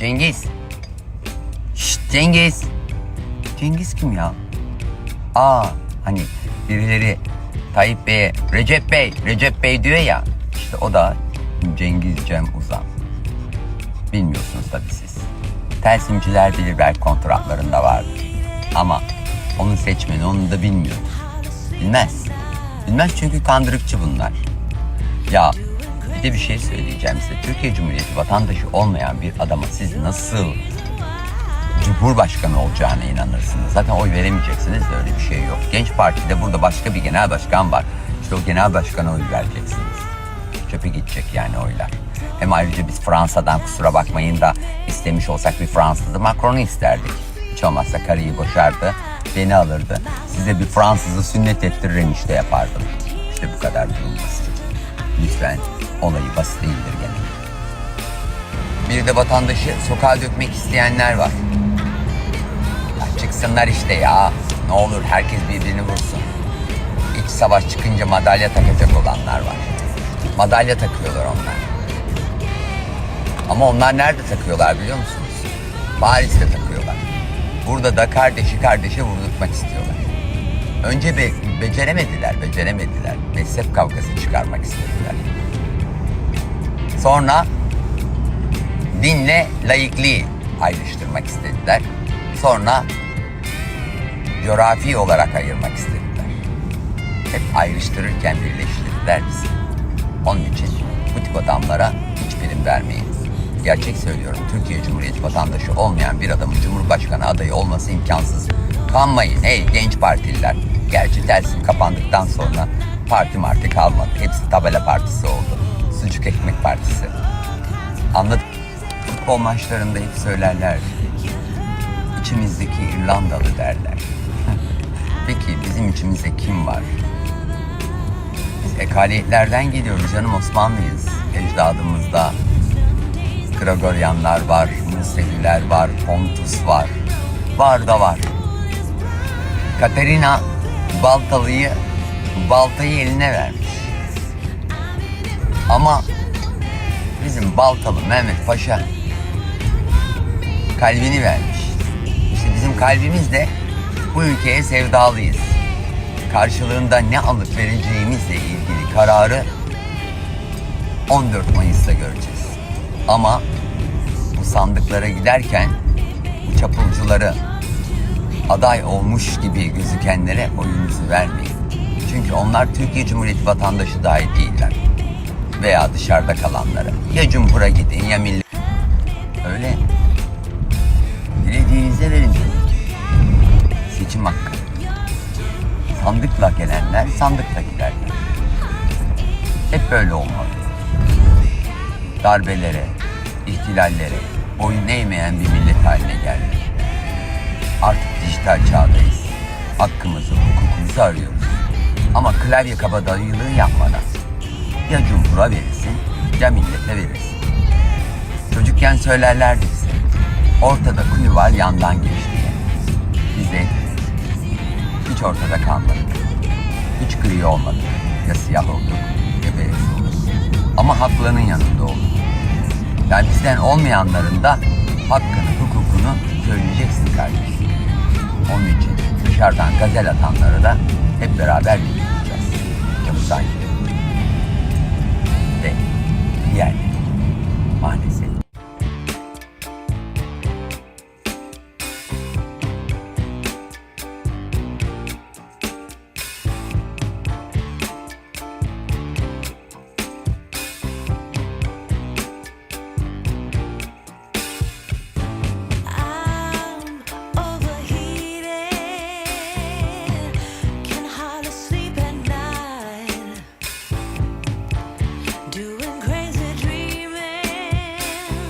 Cengiz. Şşt Cengiz. Cengiz kim ya? Aa hani birileri Tayyip Bey'e Recep Bey, Recep Bey diyor ya. İşte o da Cengiz Cem Uzan. Bilmiyorsunuz tabii siz. Telsimciler bilir belki kontratlarında vardır. Ama onun seçmeni onu da bilmiyor. Bilmez. Bilmez çünkü kandırıkçı bunlar. Ya bir bir şey söyleyeceğim size. Türkiye Cumhuriyeti vatandaşı olmayan bir adama siz nasıl Cumhurbaşkanı olacağına inanırsınız. Zaten oy veremeyeceksiniz de öyle bir şey yok. Genç Parti'de burada başka bir genel başkan var. İşte o genel başkana oy vereceksiniz. Çöpe gidecek yani oylar. Hem ayrıca biz Fransa'dan kusura bakmayın da istemiş olsak bir Fransızı Macron'u isterdik. Hiç olmazsa karıyı boşardı, beni alırdı. Size bir Fransızı sünnet ettiririm işte yapardım. İşte bu kadar durum basit. Lütfen olayı basite indirgemeyin. Bir de vatandaşı sokağa dökmek isteyenler var. Ya çıksınlar işte ya. Ne olur herkes birbirini vursun. İç savaş çıkınca madalya takacak olanlar var. Madalya takıyorlar onlar. Ama onlar nerede takıyorlar biliyor musunuz? Paris'te takıyorlar. Burada da kardeşi kardeşe vurdurtmak istiyorlar. Önce be beceremediler, beceremediler. Mezhep kavgası çıkarmak istediler. Sonra dinle laikliği ayrıştırmak istediler. Sonra coğrafi olarak ayırmak istediler. Hep ayrıştırırken birleştirdiler bizi. Onun için bu tip adamlara hiç prim vermeyin. Gerçek söylüyorum. Türkiye Cumhuriyeti vatandaşı olmayan bir adamın Cumhurbaşkanı adayı olması imkansız. Kanmayın ey genç partililer. Gerçi Telsim kapandıktan sonra parti marti kalmadı. Hepsi tabela partisi oldu. Sucuk ekmek partisi. Anladım. Futbol maçlarında hep söylerler. İçimizdeki İrlandalı derler. Peki bizim içimizde kim var? Biz ekaliyetlerden geliyoruz canım Osmanlıyız. Ecdadımızda Gregoryanlar var, Museviler var, Pontus var. Var da var. Katerina Baltalı'yı baltayı eline vermiş. Ama bizim Baltalı Mehmet Paşa kalbini vermiş. İşte bizim kalbimiz de bu ülkeye sevdalıyız. Karşılığında ne alıp vereceğimizle ilgili kararı 14 Mayıs'ta göreceğiz. Ama bu sandıklara giderken bu çapulcuları aday olmuş gibi gözükenlere oyunuzu vermeyin. Çünkü onlar Türkiye Cumhuriyeti vatandaşı dahi değiller. Veya dışarıda kalanları. Ya cumhura gidin ya millet. Öyle. Dilediğinize verin. Seçim hakkı. Sandıkla gelenler sandıkla giderler. Hep böyle olmalı. Darbelere, ihtilallere boyun eğmeyen bir millet haline geldik. Artık dijital çağdayız. Hakkımızı, hukukumuzu arıyoruz. Ama klavye kabadayılığı yapmadan. Ya cumhura verirsin ya millete verirsin. Çocukken söylerlerdi bize. Ortada kuyu var yandan geç diye. Biz de hiç ortada kalmadık. Hiç gri olmadık. Ya siyah olduk ya beyaz olduk. Ama haklarının yanında olduk. Yani bizden olmayanların da hakkını, hukukunu söyleyeceksin kardeşim. Onun için dışarıdan gazel atanları da hep beraber dinleyeceğiz. Yavuzdan gibi.